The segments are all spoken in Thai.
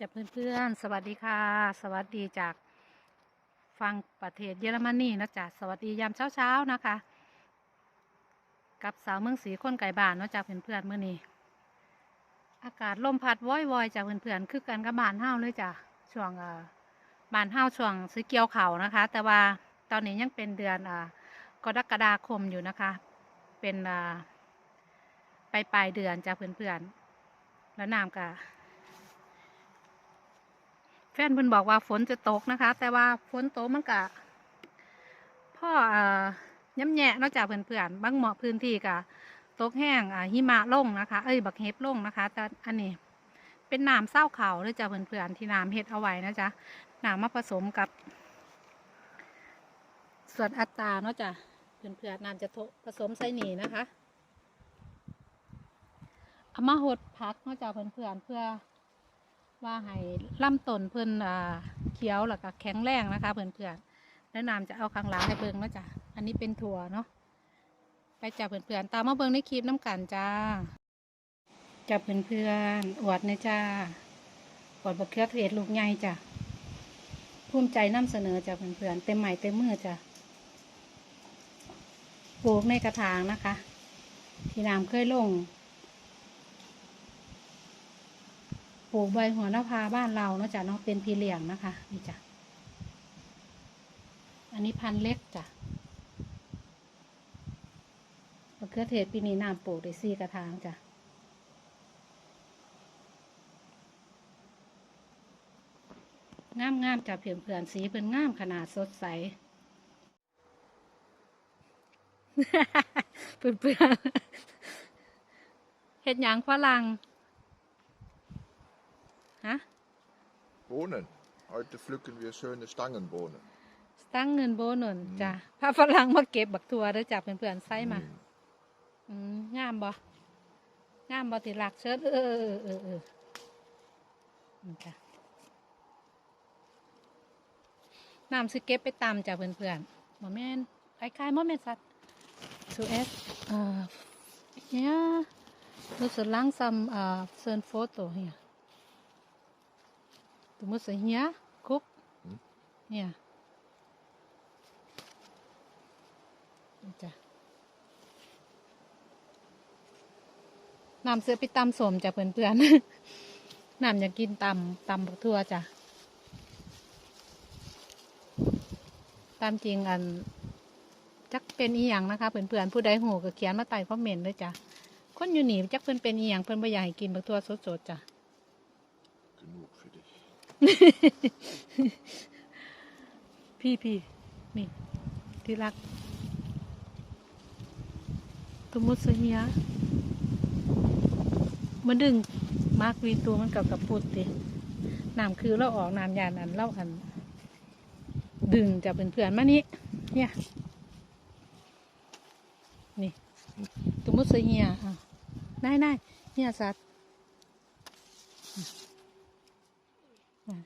จะเพื่อนๆ สวัสดีค่ะ สวัสดีจากฟังประเทศเยอรมนีนะจ๊ะสวัสดียามเช้าๆนะคะ กับสาวเมืองสีคนไก่บ้านนะจากเพื่อนๆเมื่อนี้ อากาศลมพัดว้อยๆจากเพื่อนๆคือกันกับบ้านเฮาเลยจ้ะช่วงอ่าบ้านเฮาช่วงซื้อเกี่ยวเขานะคะ แต่ว่าตอนนี้ยังเป็นเดือนอ่ากรกฎาคมอยู่นะคะ เป็นอ่าปลายปลายเดือนจากเพื่อนๆแล้วน้ำกะ แฟนเพิ่นบอกว่าฝนจะตกนะคะ แต่ว่าฝนตกมันกะพ่ออ่อย่ำแย่นอกจากเพื่อนๆบางเหมาะพื้นที่กะตกแห้งอ่าหิมะลงนะคะ เอ้ยบักเห็บลงนะคะ แต่อันนี้เป็นน้ำเศร้าเขาเลยจ้ะเพื่อนๆที่น้ำเฮ็ดเอาไว้นะจ๊ะน้ำมาผสมกับ ส่วนอัตราเนาะจ้ะเพื่อนๆน้ำจะโทผสมใส่หนีนะคะเอามาหดพักเนาะจ้ะเพื่อนๆเพื่อ ว่าให้ล่ำต้นเพิ่นอ่าเขียวแล้วก็แข็งแรงนะคะเพื่อนๆแล้วน้ำจะเอาข้างหลังให้เบิ่งนะจ้ะอันนี้เป็นถั่วเนาะไปจับเพื่อนๆตามมาเบิ่งในคลิปน้ำกันจ้าจับเพื่อนๆอนอวดนะจ้าอวดบะเขือเทศลูกใหญ่จ้ะภูมิใจนำเสนอจ้ะเพื่อนๆเต็มใหม่เต็มมือจ้ะปลูกในกระถางนะคะ ที่น้ำเคยลง ป ลูกใบหัวละพาบ้านเราเนาะจ้ะเนาะเป็นพีเหลี่ยงนะคะนี่จ้ะอันนี้พันเล็กจ้ะมะเขือเทศปีนี้น้ำปลูกได้สี่กระถางจ้ะงามงามๆจ้ะเพื่อนเพื่อนๆสีเป็นงามขนาดสดใส เพื่อนเพื่อนๆเห็ดหยางฝรั่งฮะ Bohnen. Heute pflücken wir schöne Stangenbohnen. ตั้งเงินโบหนุนอืมจ้ะพาฝรั่งมาเก็บบักทัวแล้วจับเพื่อนๆไส้มา Mm. อืมงามบ่งามบ่ติหลักเชิดเออเออเออเออนี่จ้ะน้ำสิเก็บไปตามจ้ะเพื่อนๆบ่แม่นคล้ายๆบ่แม่นสัตว์ zuerst äh ja muss so langsam äh so ein Foto hier du musst hier guck Hm? hier นี่จ้ะน้ำเสือไปตำสมจ้ะเพื่อนๆน้ำอยากกินตำตำบักทั่วจ้ะตามจริงอันจักเป็นอีหยังนะคะเพื่อนๆผู้ใดหูก็เขียนมาใต้คอมเมนต์เลยจ้ะคนอยู่นี่จักเพิ่นเป็นอีหยังเพิ่นบ่อยากให้กินบักทั่วสดๆจ้ะ Genug für dich. พี่พี่นี่ที่รักตุมุสเฮียมันดึงมากวีตัวมันกับกับปุดติน้ำคือเราออกน้ำยานอันเล่าอัน ดึงจากเพื่อนมานี่เนี่ยนี่ตุมุสเฮียอะได้ได้เนี่ยสัตว์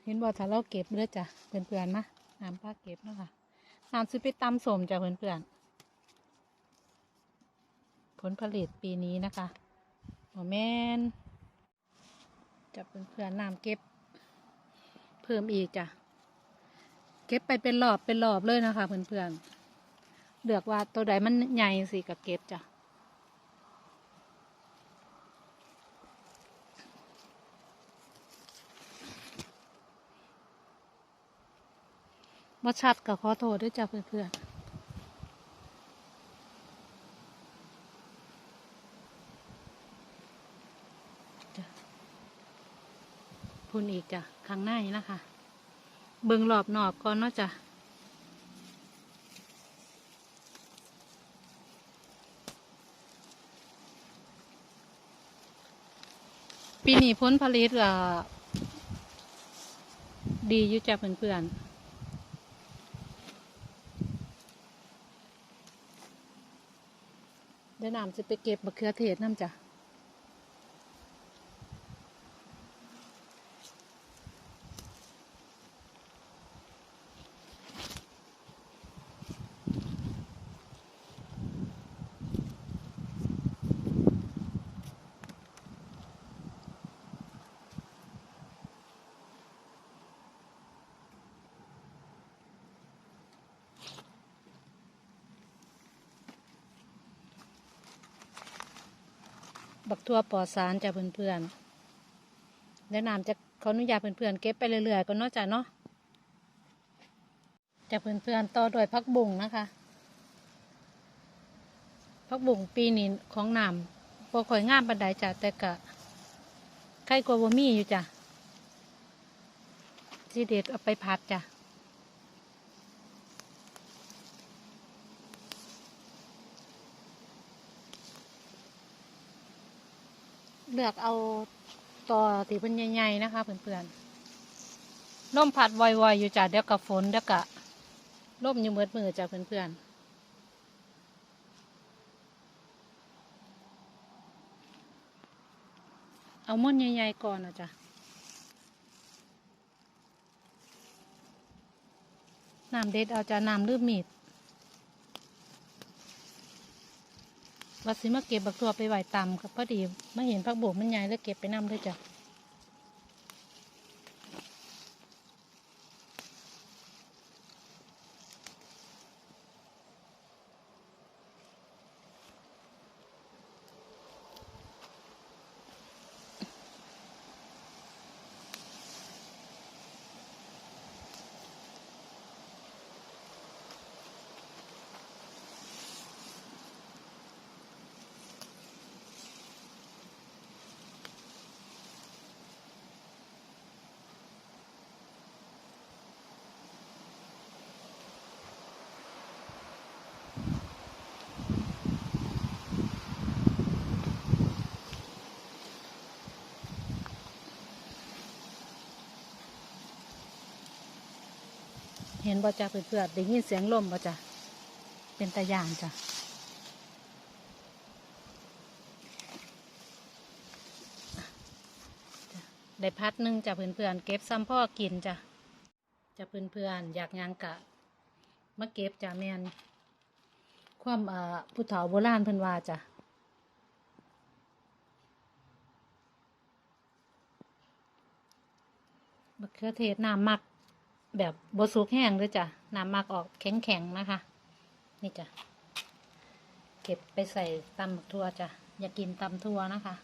เห็นบ่ถ้าเราเก็บเลือจ้ะเพื่อนๆนะน้ำป้าเก็บนะคะน้ำซื้อไปตำสมจากเพื่อนๆผลผลิตปีนี้นะคะหมอแมนจะเป็นเพื่อนๆน้ำเก็บ เพิ่มอีกจ้ะเก็บไปเป็นรอบเป็นรอบเลยนะคะเพื่อนๆเลือกว่าตัวใดมันใหญ่สิกับเก็บจ้ะ บ่ชัดก็ขอโทษด้วยจ้ะเพื่อนๆพุ่นอีกจ้ะข้างในนะคะ เบิ่งรอบนอกก่อนเนาะจ้ะปีนี้ผลผลิตก็ดีอยู่จ้ะเพื่อนๆ เดี๋ยวน้ำจะไปเก็บมะเขือเทศน้ำจ้ะ บักทั่วปลอดสารจ้ะเพื่อนๆเดี๋ยวน้ำจะขออนุญาตเพื่อนๆเก็บไปเรื่อยๆก็เนาะจ้ะเนาะจ้ะเพื่อนๆต่อด้วยพักบุ่งนะคะพักบุ่งปีนี้ของน้ำพอค่อยงามปันไดจ้ะแต่กะใครกลัวบ่มีอยู่จ้ะสิเด็ดเอาไปพัดจ้ะ ลือกเอาต่อตีเป็นใหญ่ๆนะคะเพื่อนๆล่มพัดวอยๆอยู่จ้ะเดี๋ยวกับฝนเดี๋ยวกับล่มอยู่เมืดมือจ้ะเพื่อนๆเอาม่อนใหญ่ๆก่อนนะจ้ะน้ำเด็ดเอาจ้ะน้ำลืมมีด วัดสิมาเก็บบักตัวไปไหวต่ำครับพอดีมาเห็นพักโบกมันใหญ่แล้วเก็บไปนำด้วยจ้ะ ห็นบ่จ้ะเพื่อนๆได้ยินเสียงลมบ่จ้ะเป็นตะยานจ้ะได้พัดหนึ่งจ้ะเพื่อนๆเก็บซ้ำพ่อกินจ้ะจ้ะเพื่อนๆอยากยังกะมาเก็บจ้ะแมนความอ่าผู้เฒ่าโบราณเพิ่นว่าจ้ะมะเขือเทศน้ำมัก แบบบสุกแห้งด้วยจ้ะน้ำมากออกแข็งๆนะคะ นี่จ้ะ เก็บไปใส่ตำบักทั่วจ้ะ อย่ากินตำทั่วนะคะ